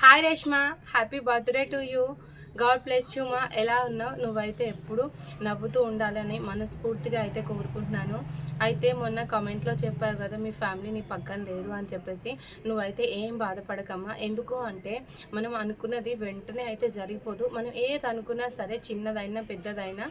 Hi Reshma happy birthday to you God bless you మా ఎలా ఉన్నావు? నువ్వైతే ఎప్పుడు నవ్వుతూ ఉండాలని మనస్ఫూర్తిగా అయితే కోరుకుంటున్నాను. అయితే మొన్న కామెంట్లో చెప్పావు కదా మీ ఫ్యామిలీ నీ పక్కన లేరు అని చెప్పేసి. నువ్వైతే ఏం బాధపడకమ్మా. ఎందుకు అంటే మనం అనుకున్నది వెంటనే అయితే జరిగిపోదు. మనం ఏది అనుకున్నా సరే చిన్నదైనా పెద్దదైనా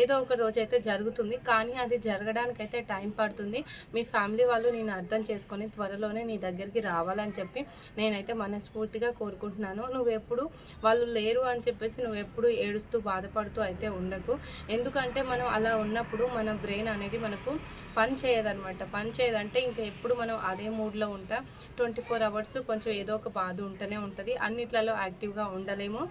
ఏదో ఒక రోజు అయితే జరుగుతుంది. కానీ అది జరగడానికి అయితే టైం పడుతుంది. మీ ఫ్యామిలీ వాళ్ళు నేను అర్థం చేసుకొని త్వరలోనే నీ దగ్గరికి రావాలని చెప్పి నేనైతే మనస్ఫూర్తిగా కోరుకుంటున్నాను. నువ్వు ఎప్పుడు వాళ్ళు లేరు అని చెప్పి చెప్పేసి నువ్వు ఎప్పుడు ఏడుస్తూ బాధపడుతూ అయితే ఉండకు. ఎందుకంటే మనం అలా ఉన్నప్పుడు మన బ్రెయిన్ అనేది మనకు పని చేయదనమాట పని చేయదంటే ఇంకా ఎప్పుడు మనం అదే మూడ్లో ఉంటా. ట్వంటీ ఫోర్ అవర్స్ కొంచెం ఏదో ఒక బాధ ఉంటూనే ఉంటుంది. అన్నిట్లలో యాక్టివ్గా ఉండలేము.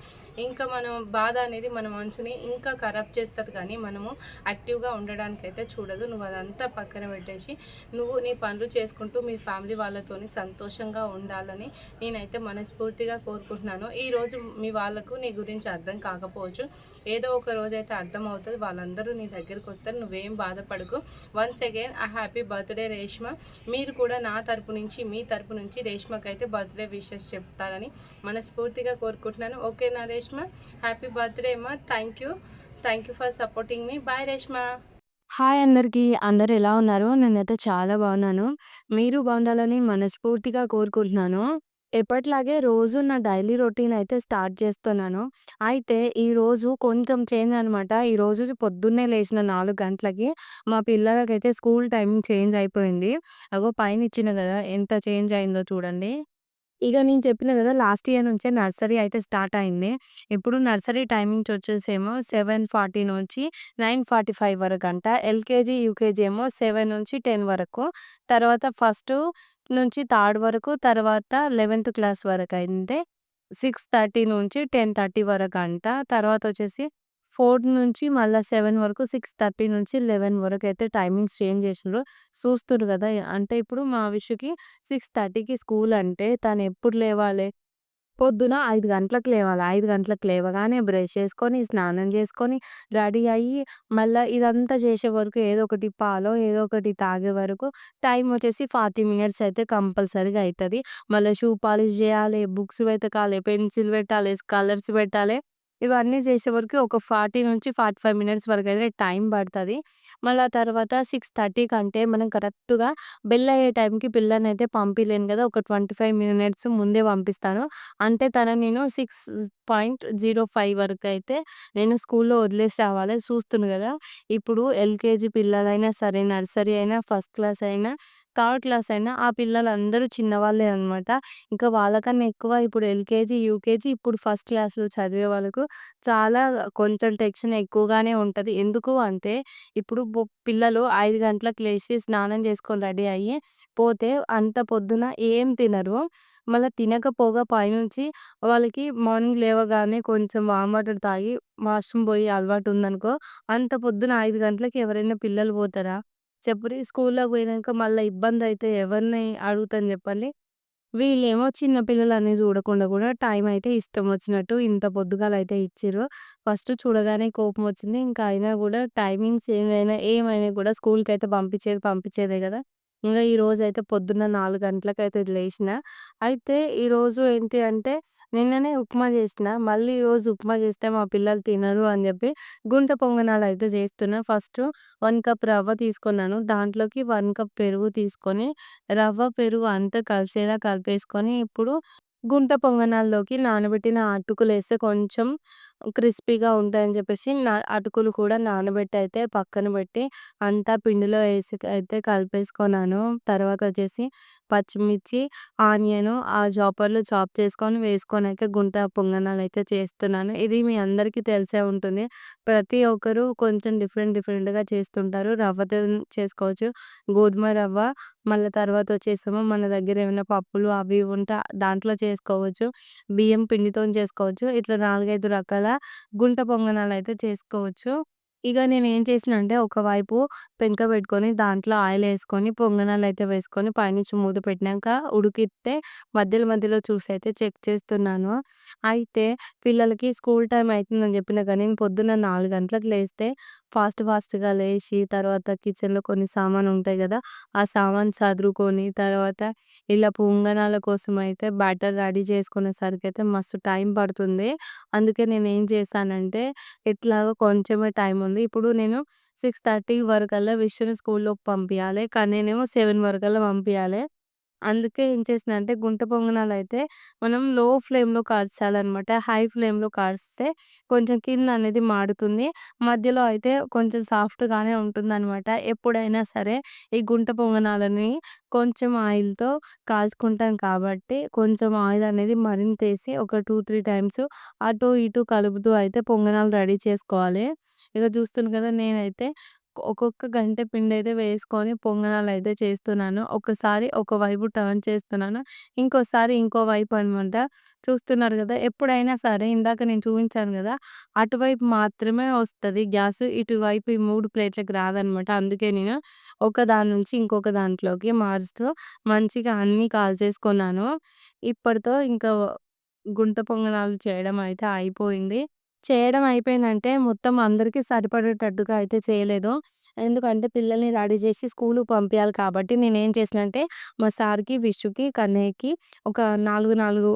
ఇంకా మనం బాధ అనేది మన మనసుని ఇంకా ఖరాబ్ చేస్తుంది కానీ మనము యాక్టివ్గా ఉండడానికి అయితే చూడదు. నువ్వు అదంతా పక్కన పెట్టేసి నువ్వు నీ పనులు చేసుకుంటూ మీ ఫ్యామిలీ వాళ్ళతోని సంతోషంగా ఉండాలని నేనైతే మనస్ఫూర్తిగా కోరుకుంటున్నాను. ఈరోజు మీ వాళ్ళకు నీ గురించి అర్థం కాకపోవచ్చు. ఏదో ఒక రోజు అయితే అర్థం అవుతుంది వాళ్ళందరూ నీ దగ్గరికి వస్తారు. నువ్వేం బాధపడకు. వన్స్ అగైన్ ఆ హ్యాపీ బర్త్డే రేష్మ మీరు కూడా నా తరపు నుంచి మీ తరపు నుంచి రేష్మకి అయితే బర్త్డే విషెస్ చెప్తారని మనస్ఫూర్తిగా కోరుకుంటున్నాను. ఓకే నా రేష్మ హ్యాపీ బర్త్డే అమ్మా thank you thank you for supporting me bye Reshma hi అందరికీ. అందరు ఎలా ఉన్నారు? నేనైతే చాలా బాగున్నాను. మీరు బాగుండాలని మనస్ఫూర్తిగా కోరుకుంటున్నాను. ఎప్పటిలాగే రోజు నా డైలీ రొటీన్ అయితే స్టార్ట్ చేస్తున్నాను. అయితే ఈరోజు కొంచెం చేంజ్ అనమాట. ఈరోజు పొద్దున్నే లేచిన 4 గంటలకి మా పిల్లలకైతే స్కూల్ టైమింగ్ చేంజ్ అయిపోయింది. అగో పైన ఇచ్చిన కదా! ఎంత చేంజ్ అయిందో చూడండి. ఇక నేను చెప్పిన కదా లాస్ట్ ఇయర్ నుంచే నర్సరీ అయితే స్టార్ట్ అయింది. ఇప్పుడు నర్సరీ టైమింగ్స్ వచ్చేసేమో 7:40 నుంచి 9:45 వరకంట. ఎల్‌కేజీ, యూకేజీ ఏమో 7 నుంచి 10 వరకు. తర్వాత ఫస్ట్ నుంచి థర్డ్ వరకు, తర్వాత 11థ్ క్లాస్ వరకు అయిందే సిక్స్ థర్టీ నుంచి టెన్ థర్టీ వరకు అంట తర్వాత వచ్చేసి ఫోర్త్ నుంచి మళ్ళీ సెవెన్ వరకు, 6:30 నుంచి లెవెన్ వరకు అయితే టైమింగ్స్ చేంజ్ చేసిండ్రు. చూస్తుర్రు కదా అంటే ఇప్పుడు మా విషుకి 6:30కి స్కూల్ అంటే తను ఎప్పుడు లేవాలి? పొద్దున ఐదు గంటలకు లేవాలి. ఐదు గంటలకు లేవగానే బ్రష్ చేసుకొని, స్నానం చేసుకొని, రెడీ అయ్యి, మళ్ళీ ఇదంతా చేసే వరకు ఏదో ఒకటి పాలో, ఏదో ఒకటి తాగే వరకు టైం వచ్చేసి 40 మినిట్స్ అయితే కంపల్సరీగా అవుతుంది మళ్ళీ షూ పాలిష్ చేయాలి, బుక్స్ వెతకాలి, పెన్సిల్ పెట్టాలి, కలర్స్ పెట్టాలి. ఇవన్నీ చేసే వరకు ఒక 40-45 మినిట్స్ వరకు అయితే టైం పడుతుంది మళ్ళీ తర్వాత 6:30 కంటే మనం కరెక్ట్‌గా బెల్ అయ్యే టైంకి పిల్లలని అయితే పంపించలేను కదా ఒక 25 మినిట్స్ ముందే పంపిస్తాను. అంటే తన నేను సిక్స్ పాయింట్ జీరో ఫైవ్ వరకు అయితే నేను స్కూల్‌లో వదిలేసి రావాలి. చూస్తుర్రు కదా ఇప్పుడు ఎల్‌కేజీ పిల్లలైనా సరే, నర్సరీ అయినా, ఫస్ట్ క్లాస్ అయినా, థర్డ్ క్లాస్ అయినా ఆ పిల్లలందరూ చిన్నవాళ్ళే అనమాట ఇంకా వాళ్ళకన్నా ఎక్కువ ఇప్పుడు ఎల్‌కేజీ, యూకేజీ, ఇప్పుడు ఫస్ట్ క్లాస్‌లో చదివే వాళ్ళకు చాలా కొంచెం టెన్షన్ ఎక్కువగానే ఉంటుంది ఎందుకు అంటే ఇప్పుడు పిల్లలు ఐదు గంటలకు లేచి స్నానం చేసుకొని రెడీ అయ్యి పోతే అంత పొద్దున ఏం తినరు. మళ్ళీ తినకపోగా పైనుంచి వాళ్ళకి మార్నింగ్ లేవగానే కొంచెం వామ్ వాటర్ తాగి వాష్‌రూమ్ పోయి అలవాటు ఉందనుకో, అంత పొద్దున ఐదు గంటలకు ఎవరైనా పిల్లలు పోతారా? చెప్పురి. స్కూల్‌లోకి పోయినంక మళ్ళా ఇబ్బందయితే ఎవరిని అడుగుతాను చెప్పండి. వీళ్ళేమో చిన్న పిల్లలని చూడకుండా కూడా టైం అయితే ఇష్టం వచ్చినట్టు ఇంత పొద్దుగాలైతే ఇచ్చిర్రు. ఫస్ట్ చూడగానే కోపం వచ్చింది. ఇంకా అయినా కూడా టైమింగ్స్ ఏమైనా ఏమైనా కూడా స్కూల్‌కైతే పంపించేది పంపించేదే గదా! ఇంగ ఈరోజైతే పొద్దున్న 4 గంటలకైతే లేసిన. అయితే ఈరోజు ఏంటి అంటే నిన్ననే ఉప్మా చేసిన. మళ్ళీ ఈరోజు ఉప్మా చేస్తే మా పిల్లలు తినరు అని చెప్పి గుంట పొంగనాలైతే చేస్తున్నా. ఫస్ట్ 1 కప్ రవ్వ తీసుకున్నాను. దాంట్లోకి 1 కప్ పెరుగు తీసుకొని, రవ్వ, పెరుగు అంతా కలిసేలా కలిపేసుకొని ఇప్పుడు గుంట పొంగనాల్లోకి నానబెట్టిన అటుకులేస్తే కొంచెం క్రిస్పీగా ఉంటాయని చెప్పేసి నా అటుకులు కూడా నానబెట్టి అయితే పక్కన పెట్టి అంతా పిండిలో వేసి అయితే కలిపేసుకున్నాను. తర్వాత వచ్చేసి పచ్చిమిర్చి, ఆనియన్ ఆ చాపర్‌లో చాప్ చేసుకొని వేసుకొనైతే గుంట అయితే చేస్తున్నాను. ఇది మీ అందరికీ తెలిసే ఉంటుంది. ప్రతి ఒక్కరు కొంచెం డిఫరెంట్ డిఫరెంట్‌గా చేస్తుంటారు. రవ్వతో చేసుకోవచ్చు. గోధుమ రవ్వ, మళ్ళా తర్వాత వచ్చేసేమో మన దగ్గర ఏమైనా పప్పులు అవి ఉంటే దాంట్లో చేసుకోవచ్చు. బియ్యం పిండితోని చేసుకోవచ్చు. ఇట్లా 4, 5 రకాల గుంట పొంగనాలైతే చేసుకోవచ్చు. ఇక నేను ఏం చేసిన అంటే ఒకవైపు పెంక పెట్టుకొని దాంట్లో ఆయిల్ వేసుకొని పొంగనాలు అయితే వేసుకొని పైనుంచి మూత పెట్టినాక ఉడికితే మధ్యలో మధ్యలో చూసి అయితే చెక్ చేస్తున్నాను. అయితే పిల్లలకి స్కూల్ టైం అవుతుందని చెప్పిన కానీ నేను పొద్దున్న నాలుగు గంటలకు లేస్తే ఫాస్ట్ ఫాస్ట్‌గా లేచి తర్వాత కిచెన్‌లో కొన్ని సామాను ఉంటాయి కదా ఆ సామాను చదురుకొని తర్వాత ఇలా పొంగనాల అయితే బ్యాటర్ రెడీ చేసుకునేసరికైతే మస్తు టైం పడుతుంది. అందుకే నేను ఏం చేశానంటే ఎట్లాగో కొంచెమే టైం ఉంది. ఇప్పుడు నేను 6:30 వరకల్లా విష్‌ని స్కూల్‌లోకి పంపించాలి కానీ నేనేమో సెవెన్ వరకల్లా పంపించాలి అందుకే ఏం చేసినా అంటే గుంట పొంగనాలైతే మనం లో ఫ్లేమ్‌లో కాల్చాలనమాట. హై ఫ్లేమ్‌లో కాల్స్తే కొంచెం కింద అనేది మాడుతుంది. మధ్యలో అయితే కొంచెం సాఫ్ట్‌గానే ఉంటుందనమాట. ఎప్పుడైనా సరే ఈ గుంట పొంగనాలని కొంచెం ఆయిల్‌తో కాల్చుకుంటాం కాబట్టి కొంచెం ఆయిల్ అనేది మరింతేసి ఒక 2, 3 టైమ్స్ అటు ఇటు కలుపుతూ అయితే పొంగనాలు రెడీ చేసుకోవాలి. ఇక చూస్తున్నారు కదా! నేనైతే ఒక్కొక్క గంటె పిండైతే వేసుకొని పొంగనాలైతే చేస్తున్నాను. ఒకసారి ఒకవైపు టర్న్ చేస్తున్నాను. ఇంకోసారి ఇంకో వైపు అనమాట. చూస్తున్నారు కదా ఎప్పుడైనా సరే ఇందాక నేను చూపించాను కదా అటువైపు మాత్రమే వస్తది గ్యాసు. ఇటువైపు ఈ 3 ప్లేట్లకి రాదనమాట. అందుకే నేను ఒక దాని నుంచి ఇంకొక దాంట్లోకి మారుస్తూ మంచిగా అన్నీ కాల్చేసుకున్నాను. ఇప్పటితో ఇంకా గుంట పొంగనాలు చేయడం అయితే అయిపోయింది. చేయడం అయిపోయిందంటే మొత్తం అందరికీ సరిపడేటట్టుగా అయితే చేయలేదు. ఎందుకంటే పిల్లల్ని రెడీ చేసి స్కూల్కి పంపించాలి కాబట్టి నేనేం చేసినా అంటే మా సార్‌కి, విషుకి కన్నయ్యకి ఒక నాలుగు నాలుగు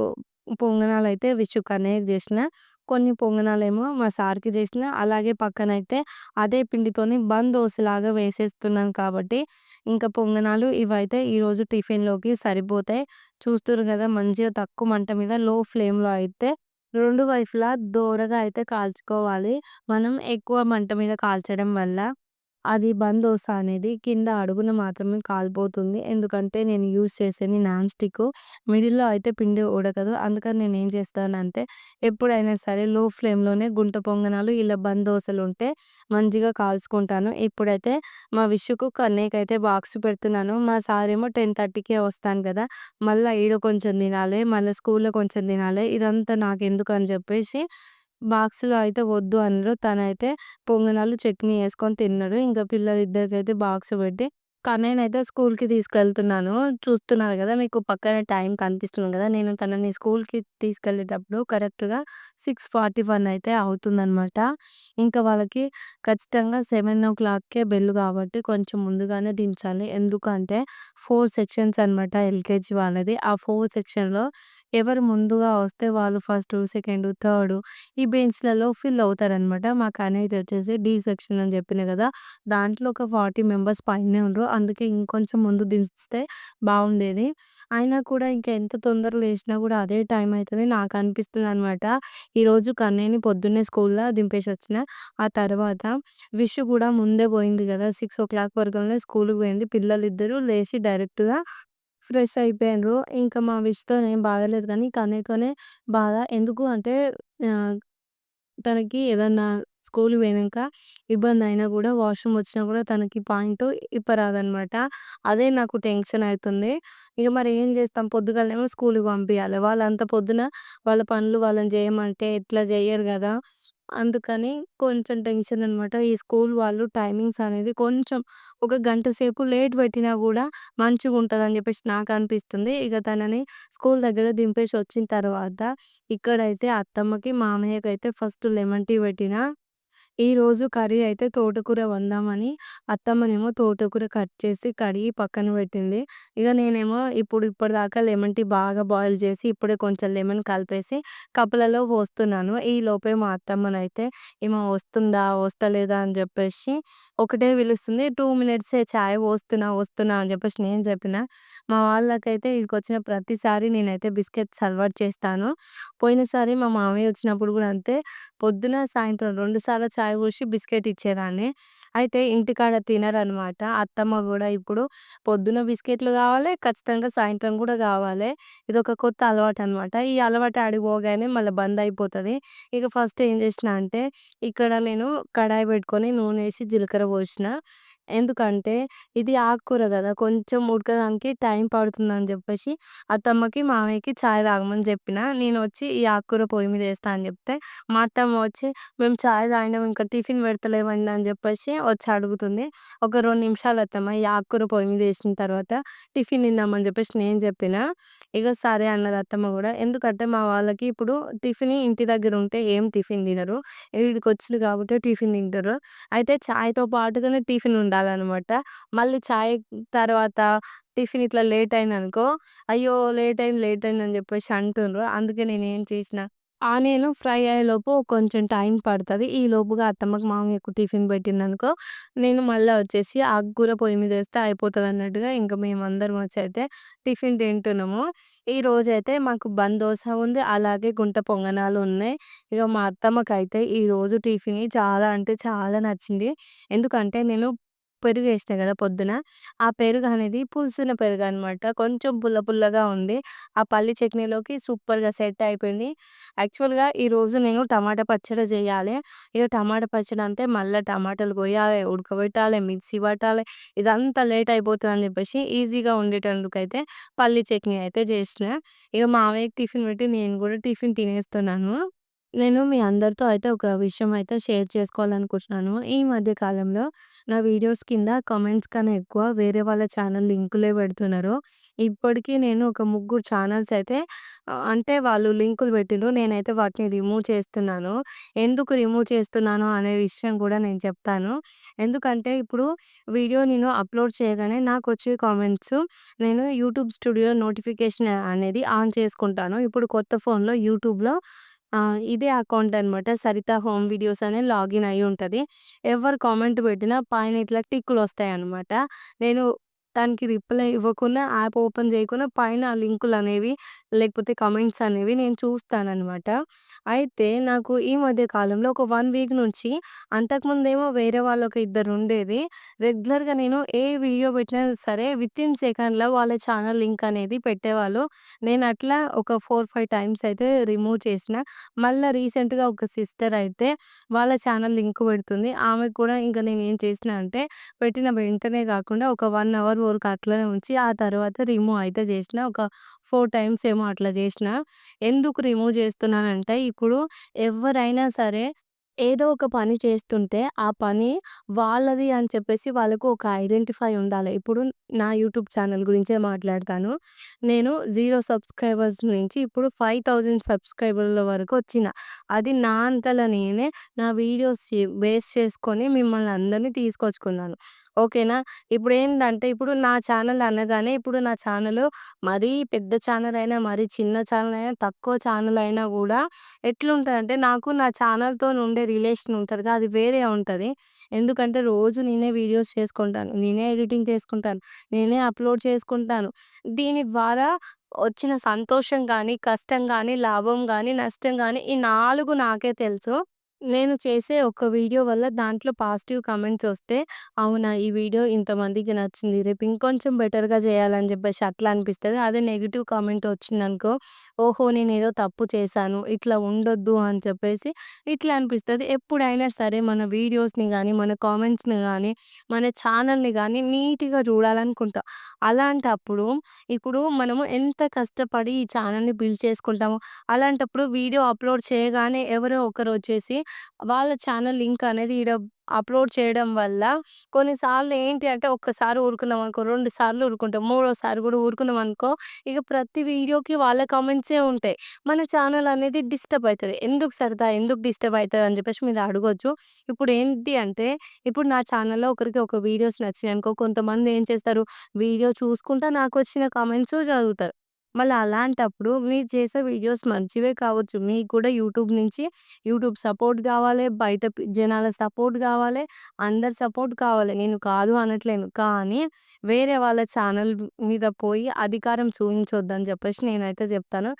పొంగనాలు అయితే విషు కన్నయ్యకి చేసిన. కొన్ని పొంగనాలేమో మా సార్‌కి చేసిన. అలాగే పక్కనైతే అదే పిండితోని బన్ దోశలాగా వేసేస్తున్నాను కాబట్టి ఇంకా పొంగనాలు ఇవైతే ఈరోజు టిఫిన్‌లోకి సరిపోతాయి. చూస్తుర్రు కదా మంచిగా తక్కువ మంట మీద లో ఫ్లేమ్‌లో అయితే రెండు వైపులా దోరగా అయితే కాల్చుకోవాలి. మనం ఎక్కువ మంట మీద కాల్చడం వల్ల అది బన్ అనేది కింద అడుగున మాత్రమే కాలిపోతుంది. ఎందుకంటే నేను యూజ్ చేసేది నాన్ స్టిక్ మిడిల్‌లో అయితే పిండి ఉడకదు. అందుకని నేను ఏం చేస్తానంటే ఎప్పుడైనా సరే లో ఫ్లేమ్‌లోనే గుంట పొంగనాలు ఇలా బన్ ఉంటే మంచిగా కాల్చుకుంటాను. ఇప్పుడైతే మా విష్‌కు, కన్నయ్యకైతే బాక్స్ పెడుతున్నాను. మా సారేమో 10:30కే వస్తాను కదా మళ్ళీ ఈడ కొంచెం తినాలి. మళ్ళీ స్కూల్‌లో కొంచెం తినాలి. ఇదంతా నాకు అని చెప్పేసి బాక్స్‌లో అయితే వద్దు అన్నారు. తనైతే పొంగనాలు, చట్నీ వేసుకొని తిన్నాడు. ఇంకా పిల్లలిద్దరికైతే బాక్స్ పెట్టి కన్నయ్యనైతే స్కూల్‌కి తీసుకెళ్తున్నాను. చూస్తున్నారు కదా మీకు పక్కన టైం కనిపిస్తుంది కదా నేను తనని స్కూల్‌కి తీసుకెళ్ళేటప్పుడు కరెక్ట్‌గా 6:41 అయితే అవుతుందనమాట. ఇంకా వాళ్ళకి ఖచ్చితంగా 7:00కే బెల్ కాబట్టి కొంచెం ముందుగానే దించాలి. ఎందుకంటే ఫోర్ సెక్షన్స్ అనమాట ఎల్‌కేజీ వాళ్ళది. ఆ ఫోర్ సెక్షన్‌లో ఎవరు ముందుగా వస్తే వాళ్ళు ఫస్ట్ సెకండ్ థర్డ్ ఈ బెంచ్‌లలో ఫిల్ అవుతారనమాట. మా అనేది వచ్చేసి డి సెక్షన్ అని చెప్పిన కదా దాంట్లో ఒక 40 మెంబర్స్ పైనే ఉండరు అందుకే ఇంకొంచెం ముందు దించితే బాగుండేది. అయినా కూడా ఇంకా ఎంత తొందరగా లేచినా కూడా అదే టైం అవుతుంది నాకు అనిపిస్తుంది అనమాట ఈరోజు కన్నయ్యని పొద్దున్నే స్కూల్‌లో దింపేసి వచ్చిన ఆ తర్వాత విష్ కూడా ముందే పోయింది కదా సిక్స్ ఓ క్లాక్ వరకు స్కూల్‌కి పోయింది. పిల్లలిద్దరూ లేచి డైరెక్ట్‌గా ఫ్రెష్ అయిపోయిండ్రు. ఇంకా మా విష్‌తోనేం బాధలేదు కానీ కన్నయ్యతోనే బాధ. ఎందుకు అంటే ఆహ్, తనకి ఏదన్నా స్కూల్‌కి పోయినంక ఇబ్బందయినా గూడా వాష్‌రూమ్ వచ్చినా గూడా తనకి పాయింట్ ఇప్పరాదనమాట. అదే నాకు టెన్షన్ అయితుంది. ఇక మరి ఏం చేస్తాం పొద్దుగాలనేమో స్కూల్‌కి పంపియాలి. వాళ్ళంత పొద్దున వాళ్ళ పనులు వాళ్ళని చేయమంటే ఎట్లా చెయ్యరు గదా! అందుకని కొంచెం టెన్షన్ అనమాట. ఈ స్కూల్ వాళ్ళు టైమింగ్స్ అనేది కొంచెం ఒక గంట సేపు లేట్ పెట్టినా గూడా మంచిగుంటదని చెప్పేసి నాకనిపిస్తుంది. ఇక తనని స్కూల్ దగ్గర దింపేసి వచ్చిన తర్వాత ఇక్కడైతే అత్తమ్మకి, మామయ్యకైతే ఫస్ట్ లెమన్ టీ పెట్టినా. ఈరోజు కర్రీ అయితే తోటకూర వందామని అత్తమ్మనేమో తోటకూర కట్ చేసి, కడిగి పక్కన పెట్టింది. ఇక నేనేమో ఇప్పుడు ఇప్పటిదాకా లెమన్ టీ బాగా బాయిల్ చేసి ఇప్పుడే కొంచెం లెమన్ కలిపేసి కప్పులలో పోస్తున్నాను. ఈలోపే మా అత్తమ్మనైతే ఏమో వస్తుందా? వస్తలేదా? అని చెప్పేసి ఒకటే పిలుస్తుంది. టూ మినిట్సే చాయ్ పోస్తున్నా, వస్తున్నా అని చెప్పేసి నేను చెప్పిన. మా వాళ్ళకైతే ఇక్కడికి వచ్చిన ప్రతిసారి నేనైతే బిస్కెట్స్ అలవాటు చేస్తాను. పోయినసారి మా మామయ్య వచ్చినప్పుడు కూడా అంతే పొద్దున, సాయంత్రం రెండుసార్లు చాయ్ పోసి బిస్కెట్ ఇచ్చేదాన్ని. అయితే ఇంటికాడ తినరనమాట. అత్తమ్మ కూడా ఇప్పుడు పొద్దున బిస్కెట్‌లు కావాలి, ఖచ్చితంగా సాయంత్రం కూడా కావాలి. ఒక కొత్త అలవాటు అనమాట ఈ అలవాటు ఆడిపోగానే మళ్ళీ బంద్ అయిపోతుంది ఇక ఫస్ట్ ఏం చేసినా అంటే ఇక్కడ నేను కడాయి పెట్టుకొని నూనె వేసి జీలకర్ర పోసిన. ఎందుకంటే ఇది ఆకుకూర గదా! కొంచెం ఉడకడానికి టైం పడుతుందని జెప్పేసి అత్తమ్మకి, మామయ్యకి చాయ్ తాగమని జెప్పిన. నేనొచ్చి ఈ ఆకుకూర పొయ్యి మీద ఏస్తా అని జెప్తే, మా అత్తమ్మ వచ్చి మేము చాయ్ తాగినాం ఇంకా టిఫిన్ పెడతలేవేంది అని జెప్పేసి వచ్చి అడుగుతుంది. ఒక 2 నిమిషాలు అత్తమ్మ ఈ ఆకుకూర పొయ్యి మీద వేసిన తర్వాత టిఫిన్ తిందామని జెప్పేసి నేను జెప్పిన. ఇగ సరే అన్నది అత్తమ్మ గూడా. ఎందుకంటే మా వాళ్ళకి ఇప్పుడు టిఫిన్ ఇంటి దగ్గర ఉంటే ఏం టిఫిన్ తినరు. ఈడికొచ్చిర్రు కాబట్టి టిఫిన్ తింటరు. అయితే చాయ్‌తో పాటుగానే టిఫిన్ ఉండాలన్నమాట. మళ్ళీ చాయ్ తర్వాత టిఫిన్ ఇట్లా లేట్ అయిందనుకో, అయ్యో! లేట్ అయింది, లేట్ అయింది అని అంటుండ్రు. అందుకే నేనేం చేసిన, ఆనియన్ ఫ్రై అయ్యేలోపు కొంచెం టైం పడతది. ఈ లోపుగా అత్తమ్మకి, మామయ్యకు టిఫిన్ పెట్టిందనుకో, నేను మళ్ళా వచ్చేసి ఆ కూర పొయ్యి మీద ఏస్తే అయిపోతదన్నట్టుగా ఇంక మేమందరం వచ్చి అయితే టిఫిన్ తింటున్నాము. ఈరోజైతే మాకు బంద్ దోశ ఉంది. అలాగే గుంట పొంగనాలు ఉన్నాయి. ఇక మా అత్తమ్మకైతే ఈరోజు టిఫిన్ చాలా అంటే చాలా నచ్చింది. ఎందుకంటే నేను పెరుగు పెరుగేసిన కదా పొద్దున. ఆ పెరుగు పెరుగనేది పులిసిన పెరుగనమాట. కొంచెం పుల్ల పుల్లగా ఉంది. ఆ పల్లి చట్నీలోకి సూపర్‌గా సెట్ అయిపోయింది. యాక్చువల్‌గా ఈరోజు నేను టమాటా పచ్చడి చేయాలి ఇక టమాటా పచ్చడి అంటే మళ్ళీ టమాటాలు కొయ్యాలే, ఉడకబెట్టాలి మిక్సీ పట్టాలి ఇదంతా లేట్ అయిపోతుంది అని చెప్పేసి ఈజీగా ఉండేటందుకైతే పల్లి చట్నీ అయితే చేసిన ఇక మామయ్యకి టిఫిన్ పెట్టి నేను కూడా టిఫిన్ తినేస్తున్నాను. నేను మీ అందరితో అయితే ఒక విషయం అయితే షేర్ చేసుకోవాలనుకుంటున్నాను. ఈ మధ్య కాలంలో నా వీడియోస్ కింద కామెంట్స్ కన్నా ఎక్కువ వేరే వాళ్ళ ఛానల్ లింకులే పెడుతున్నారు. ఇప్పటికి నేను ఒక ముగ్గురు ఛానల్స్ అయితే ఆహ్, అంటే వాళ్ళు లింకులు పెట్టిండ్రు. నేనైతే వాటిని రిమూవ్ చేస్తున్నాను. ఎందుకు రిమూవ్ చేస్తున్నాను అనే విషయం కూడా నేను చెప్తాను. ఎందుకంటే ఇప్పుడు వీడియో నేను అప్‌లోడ్ చేయగానే నాకొచ్చే కామెంట్స్ నేను యూట్యూబ్ స్టూడియో నోటిఫికేషన్ అనేది ఆన్ చేసుకుంటాను. ఇప్పుడు కొత్త ఫోన్‌లో యూట్యూబ్‌లో ఇదే అకౌంట్ అనమాట. సరిత హోమ్ వీడియోస్ అనే లాగిన్ అయ్యి ఉంటది. ఎవరు కామెంట్ పెట్టినా పైన ఇట్లా టిక్కులొస్తాయన్నమాట. నేను దానికి రిప్లై ఇవ్వకుండా యాప్ ఓపెన్ చేయకుండా పైన ఆ లింకులనేవి లేకపోతే కమెంట్స్ అనేవి నేను చూస్తాననమాట. అయితే నాకు ఈ మధ్య కాలంలో ఒక 1 వీక్ నుంచి అంతకుముందేమో వేరే వాళ్ళొక ఇద్దరుండేది. రెగ్యులర్‌గా నేను ఏ వీడియో పెట్టినా సరే వితిన్ సెకండ్‌లో వాళ్ళ ఛానల్ లింక్ అనేది పెట్టేవాళ్ళు. నేనట్లా ఒక 4, 5 టైమ్స్ అయితే రిమూవ్ చేసిన. మళ్ళా రీసెంట్‌గా ఒక సిస్టర్ అయితే వాళ్ళ ఛానల్ లింక్ పెడుతుంది. ఆమెకు కూడా ఇంక నేనేం చేసినా అంటే పెట్టిన వెంటనే కాకుండా ఒక 1 అవర్ వరకు అట్లనే ఉంచి ఆ తర్వాత రిమూవ్ అయితే చేసిన ఒక 4 టైమ్స్ ఏమో అట్లా చేసిన ఎందుకు రిమూవ్ చేస్తున్నానంటే ఇప్పుడు ఎవరైనా సరే ఏదో ఒక పని చేస్తుంటే ఆ పని వాళ్ళది అని చెప్పేసి వాళ్ళకు ఒక ఐడెంటిఫై ఉండాలి. ఇప్పుడు నా యూట్యూబ్ ఛానల్ గురించే మాట్లాడతాను. నేను 0 సబ్స్క్రైబర్స్ నుంచి ఇప్పుడు 5000 సబ్స్క్రైబర్ల వరకు వచ్చిన. అది నా అంతల నేనే నా వీడియోస్ బేస్ చేసుకొని మిమ్మల్ని అందరిని తీసుకొచ్చుకున్నాను. ఓకేనా? ఇప్పుడేందంటే ఇప్పుడు నా ఛానల్ అనగానే ఇప్పుడు నా ఛానల్ మరీ పెద్ద ఛానల్ అయినా, మరీ చిన్న ఛానల్ అయినా, తక్కువ ఛానల్ అయినా గూడా ఎట్లుంటదంటే నాకు నా ఛానల్‌తోని ఉండే రిలేషన్ ఉంటుంది అది వేరే ఉంటది. ఎందుకంటే రోజు నేనే వీడియోస్ చేసుకుంటాను. నేనే ఎడిటింగ్ చేసుకుంటాను. నేనే అప్‌లోడ్ చేసుకుంటాను. దీని ద్వారా వచ్చిన సంతోషం గానీ, కష్టం గానీ, లాభం గానీ, నష్టం గానీ ఈ 4 నాకే తెలుసు. నేను చేసే ఒక వీడియో వల్ల దాంట్లో పాజిటివ్ కామెంట్స్ వస్తే, అవునా! ఈ వీడియో ఇంతమందికి నచ్చింది. రేపు ఇంకొంచెం బెటర్‌గా చేయాలని చెప్పేసి అట్లా అనిపిస్తుంది అదే నెగిటివ్ కామెంట్ వచ్చిందనుకో, ఓహో! నేనేదో తప్పు చేశాను. ఇట్లా ఉండొద్దు అని చెప్పేసి ఇట్లా అనిపిస్తుంది ఎప్పుడైనా సరే మన వీడియోస్‌ని కానీ మన కామెంట్స్‌ని కానీ మన ఛానల్‌ని కానీ నీట్‌గా చూడాలనుకుంటాం అలాంటప్పుడు ఇప్పుడు మనము ఎంత కష్టపడి ఈ ఛానల్‌ని బిల్డ్ చేసుకుంటాము అలాంటప్పుడు వీడియో అప్‌లోడ్ చేయగానే ఎవరో ఒకరు వచ్చేసి వాళ్ళ ఛానల్ లింక్ అనేది ఈడ అప్‌లోడ్ చేయడం వల్ల కొన్నిసార్లు ఏంటి అంటే ఒక్కసారి ఊరుకున్నామనుకో, 2 సార్లు ఊరుకుంటాం. మూడోసారి గూడా ఊరుకున్నామనుకో, ఇక ప్రతి వీడియోకి వాళ్ళ కామెంట్సే ఉంటాయి. మన ఛానల్ అనేది డిస్టర్బ్ అవుతుంది ఎందుకు సరదా ఎందుకు డిస్టర్బ్ అవుతుంది అని చెప్పేసి మీరు అడగొచ్చు. ఇప్పుడేంటి అంటే ఇప్పుడు నా ఛానల్‌లో ఒకరికి ఒక వీడియోస్ నచ్చినాయనుకో, కొంతమంది ఏం చేస్తారు, వీడియో చూసుకుంటా నాకు వచ్చిన కామెంట్స్ చదువుతారు. మళ్ళీ అలాంటప్పుడు మీరు చేసే వీడియోస్ మంచివే కావచ్చు. మీకు కూడా యూట్యూబ్ నుంచి యూట్యూబ్ సపోర్ట్ కావాలే బయట పి జనాల సపోర్ట్ కావాలే అందరి సపోర్ట్ కావాలి. నేను కాదు అనట్లేను. కానీ వేరే వాళ్ళ ఛానల్ మీద పోయి అధికారం చూయించొద్దని చెప్పేసి నేనైతే చెప్తాను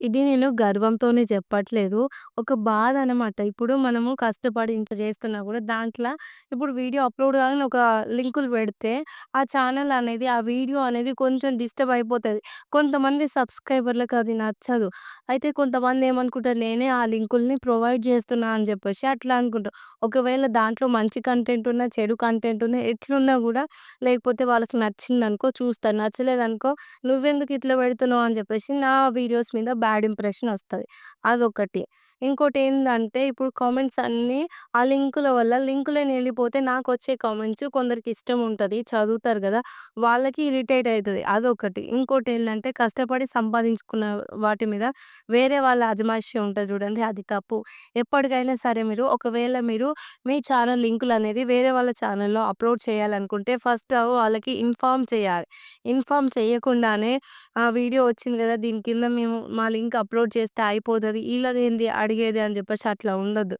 ఇది నేను గర్వంతోనే చెప్పట్లేదు. ఒక బాధ అనమాట. ఇప్పుడు మనము కష్టపడి ఇంత చేస్తున్నా కూడా దాంట్లో ఇప్పుడు వీడియో అప్‌లోడ్ కాగానే ఒక లింకులు పెడితే ఆ ఛానల్ అనేది, ఆ వీడియో అనేది కొంచెం డిస్టర్బ్ అయిపోతది. కొంతమంది సబ్‌స్క్రైబర్‌లకి అది నచ్చదు. అయితే కొంతమంది ఏమనుకుంటారు నేనే ఆ లింకుల్ని ప్రొవైడ్ చేస్తున్నా అని చెప్పేసి అట్లా అనుకుంటారు. ఒకవేళ దాంట్లో మంచి కంటెంట్ ఉన్నా, చెడు కంటెంట్ ఉన్నా ఎట్లున్నా కూడా లేకపోతే వాళ్ళకి నచ్చిందనుకో చూస్తారు. నచ్చలేదనుకో నువ్వెందుకు ఇట్లా పెడుతున్నావు అని చెప్పేసి నా వీడియోస్ మీద బ్యాడ్ ఇంప్రెషన్ వస్తుంది అదొకటి. ఇంకోటేందంటే ఇప్పుడు కామెంట్స్ అన్నీ ఆ లింకుల వల్ల లింకులోనే వెళ్ళిపోతే నాకు నాకొచ్చే కామెంట్స్ కొందరికి ఇష్టం ఉంటుంది చదువుతారు కదా వాళ్ళకి ఇరిటేట్ అవుతుంది అదొకటి. ఇంకోటి ఏంటంటే కష్టపడి సంపాదించుకున్న వాటి మీద వేరే వాళ్ళ అజమాషి ఉంటుంది చూడండి అది తప్పు. ఎప్పటికైనా సరే మీరు ఒకవేళ మీరు మీ ఛానల్ లింకులు అనేది వేరే వాళ్ళ ఛానల్‌లో అప్‌లోడ్ చేయాలనుకుంటే ఫస్ట్ వాళ్ళకి ఇన్ఫామ్ చేయాలి. ఇన్ఫామ్ చేయకుండానే ఆ వీడియో వచ్చింది కదా దీని కింద మేము మా లింక్ అప్‌లోడ్ చేస్తే అయిపోతుంది ఈళ్ళదేంది అడిగేది అని చెప్పేసి అట్లా ఉండదు.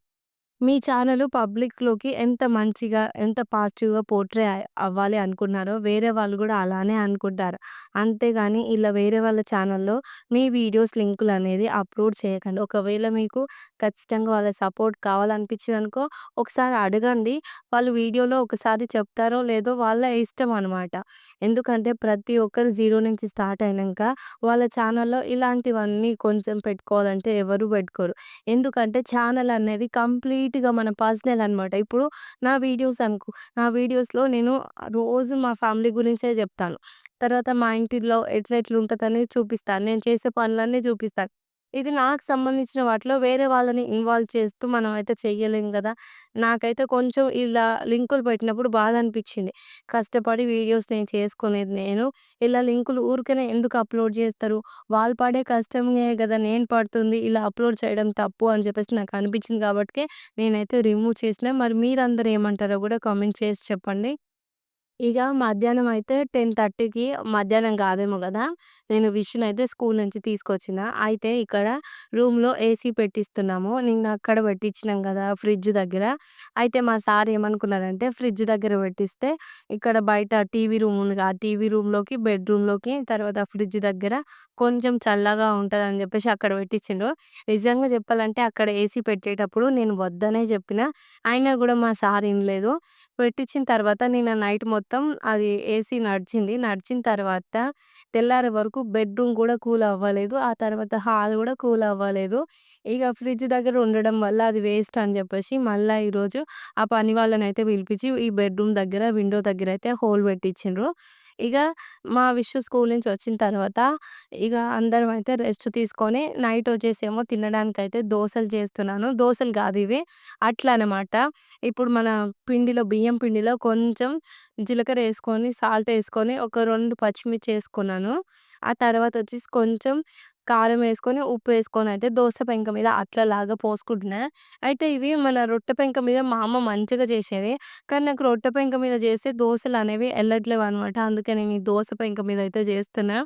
మీ ఛానల్ పబ్లిక్‌లోకి ఎంత మంచిగా, ఎంత పాజిటివ్‌గా పోర్ట్రే అయ్ అవ్వాలి అనుకున్నారో వేరే వాళ్ళు గూడా అలానే అనుకుంటారు. అంతేగాని ఇలా వేరే వాళ్ళ ఛానల్‌లో మీ వీడియోస్ లింకులనేది అప్‌లోడ్ చేయకండి. ఒకవేళ మీకు ఖచ్చితంగా వాళ్ళ సపోర్ట్ కావాలనిపించిందనుకో ఒకసారి అడగండి. వాళ్ళు వీడియోలో ఒకసారి చెప్తారో లేదో వాళ్ళ ఇష్టం అనమాట. ఎందుకంటే ప్రతి ఒక్కరు జీరో నుంచి స్టార్ట్ అయినంక వాళ్ళ ఛానల్‌లో ఇలాంటివన్నీ కొంచెం పెట్టుకోవాలంటే ఎవరు పెట్టుకోరు. ఎందుకంటే ఛానల్ అనేది కంప్లీట్ కంప్లీట్‌గా మన పర్సనల్ అనమాట. ఇప్పుడు నా వీడియోస్ అనుకో, నా వీడియోస్‌లో నేను రోజు మా ఫ్యామిలీ గురించే చెప్తాను తర్వాత మా ఇంటిలో ఎట్లెట్లుంటదనేది చూపిస్తాను. నేను చేసే పనులన్నీ చూపిస్తాను. ఇది నాకు సంబంధించిన వాటిలో వేరే వాళ్ళని ఇన్వాల్వ్ చేస్తూ మనం అయితే చెయ్యలేం కదా! నాకైతే కొంచెం ఇలా లింకులు పెట్టినప్పుడు బాధ అనిపిచ్చింది. కష్టపడి వీడియోస్ నేను చేసుకునేది నేను. ఇలా లింకులు ఊరికనే ఎందుకు అప్‌లోడ్ చేస్తారు వాళ్ళు పడే కష్టమే గదా! నేను పడుతుంది. ఇలా అప్‌లోడ్ చేయడం తప్పు అని చెప్పేసి నాకు అనిపించింది కాబట్టికే నేనైతే రిమూవ్ చేసినా. మరి మీరందరూ ఏమంటారో గూడా కామెంట్ చేసి చెప్పండి. ఇక మధ్యాహ్నం అయితే 10:30కి మధ్యాహ్నం కాదేమో కదా నేను విష్‌నయితే స్కూల్ నుంచి తీసుకొచ్చిన. అయితే ఇక్కడ రూమ్‌లో ఏసీ పెట్టిస్తున్నాము. నేను అక్కడ పెట్టించినాం కదా ఫ్రిడ్జ్ దగ్గర. అయితే మా సార్ ఏమనుకున్నారంటే ఫ్రిడ్జ్ దగ్గర పెట్టిస్తే ఇక్కడ బయట టీవీ రూమ్ ఉంది ఆ టీవీ రూమ్‌లోకి, బెడ్‌రూమ్‌లోకి తర్వాత ఫ్రిడ్జ్ దగ్గర కొంచెం చల్లగా ఉంటదని చెప్పేసి అక్కడ పెట్టించిండ్రు నిజంగా చెప్పాలంటే అక్కడ ఏసీ పెట్టేటప్పుడు నేను వద్దనే చెప్పిన అయినా కూడా మా సార్ ఇనలేదు. పెట్టిచ్చిన తర్వాత నేను నైట్ మొత్తం మొత్తం అది ఏసీ నడిచింది. నడిచిన తర్వాత తెల్లారే వరకు బెడ్‌రూమ్ గూడా కూల్ అవ్వలేదు. ఆ తర్వాత హాల్ గూడా కూల్ అవ్వలేదు. ఇక ఫ్రిడ్జ్ దగ్గర ఉండడం వల్ల అది వేస్ట్ అని జెప్పేసి మళ్ళా ఈరోజు ఆ పని వాళ్ళనైతే పిలిపిచ్చి ఈ బెడ్‌రూమ్ దగ్గర, విండో దగ్గరైతే హోల్ పెట్టిచ్చిండ్రు. ఇక మా విషు స్కూల్ నుంచి వచ్చిన తర్వాత ఇక అందరం అయితే రెస్ట్ తీసుకొని నైట్ వచ్చేసేమో తినడానికైతే దోశలు చేస్తున్నాను. దోశలు కాదు ఇవి అట్లనమాట. ఇప్పుడు మన పిండిలో బియ్యం పిండిలో కొంచెం జీలకర్ర వేసుకొని సాల్ట్ వేసుకొని ఒక రెండు పచ్చిమిర్చి వేసుకున్నాను ఆ తర్వాత వచ్చేసి కొంచెం కారం వేసుకొని ఉప్పు వేసుకొని అయితే దోస పెంక మీద అట్లలాగా పోసుకుంటున్నా. అయితే ఇవి మన రొట్టె పెంక మీద మా అమ్మ మంచిగా చేసేది. కానీ నాకు రొట్టె పెంక మీద చేస్తే దోసలు అనేవి వెళ్ళట్లేవు అనమాట అందుకే నేను ఈ దోశ పెంక మీద అయితే చేస్తున్నా.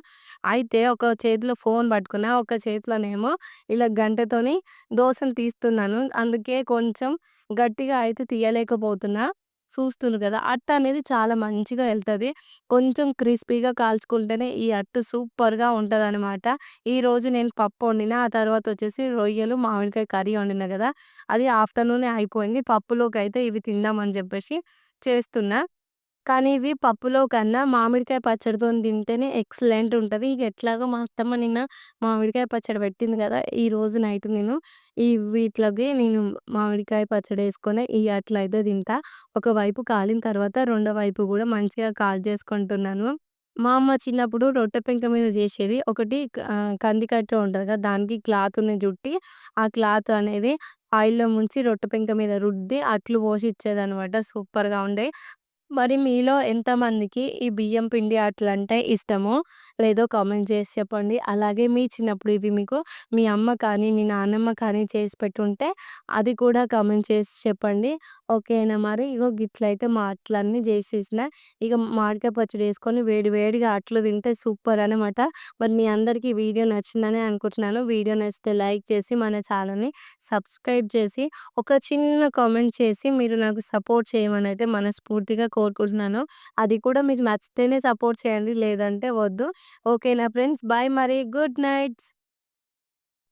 అయితే ఒక చేతిలో ఫోన్ పట్టుకున్నా. ఒక చేతిలోనేమో ఇలా గంటతోని దోశలు తీస్తున్నాను. అందుకే కొంచెం గట్టిగా అయితే తీయలేకపోతున్నా. చూస్తుర్రు కదా అట్టు అనేది చాలా మంచిగా వెళ్తుంది కొంచెం క్రిస్పీగా కాల్చుకుంటేనే ఈ అట్టు సూపర్‌గా ఉంటదనమాట. ఈరోజు నేను పప్పు వండిన. ఆ తర్వాత వచ్చేసి రొయ్యలు, మామిడికాయ కర్రీ వండిన కదా అది ఆఫ్టర్‌నూనే అయిపోయింది. పప్పులోకి అయితే ఇవి తిందామని చెప్పేసి చేస్తున్నా. కానీ ఇవి పప్పులో కన్నా మామిడికాయ పచ్చడితోని తింటేనే ఎక్సలెంట్ ఉంటది. ఇక ఎట్లాగో మా అత్తమ్మ నిన్న మామిడికాయ పచ్చడి పెట్టింది కదా ఈరోజు నైట్ నేను ఈ వీటిలోకి నేను మామిడికాయ పచ్చడేసుకొని ఈ అట్లయితే తింటా. ఒకవైపు కాలిన తర్వాత రెండో వైపు కూడా మంచిగా కాల్చేసుకుంటున్నాను. మా అమ్మ చిన్నప్పుడు రొట్టె పెంక మీద చేసేది ఒకటి ఆహ్, కందికట్ట ఉంటది కదా! దానికి క్లాత్‌ని జుట్టి ఆ క్లాత్ అనేది ఆయిల్‌లో ముంచి రొట్టె పెంక మీద రుద్ది అట్లు పోసి ఇచ్చేదనమాట. సూపర్‌గా ఉండే. మరి మీలో ఎంతమందికి ఈ బియ్యం పిండి అట్లంటే ఇష్టమో లేదో కామెంట్ చేసి చెప్పండి. అలాగే మీ చిన్నప్పుడు ఇవి మీకు మీ అమ్మ కానీ, మీ నాన్నమ్మ కానీ చేసి పెట్టుంటే అది కూడా కామెంట్ చేసి చెప్పండి. ఓకేనా మరి. ఇగో గిట్లయితే మా అట్లన్నీ చేసేసిన ఇగ మామిడికాయ పచ్చడి వేసుకొని వేడి వేడిగా అట్లు తింటే సూపర్ అనమాట. మరి మీ అందరికీ వీడియో నచ్చిందని అనుకుంటున్నాను. వీడియో నచ్చితే లైక్ చేసి మన ఛానల్‌ని సబ్స్క్రైబ్ చేసి ఒక చిన్న కామెంట్ చేసి మీరు నాకు సపోర్ట్ చేయమనైతే మనస్ఫూర్తిగా కోరుకుంటున్నాను. అది కూడా మీకు నచ్చితేనే సపోర్ట్ చేయండి. లేదంటే వద్దు. ఓకేనా ఫ్రెండ్స్. బాయ్ మరి. Good nights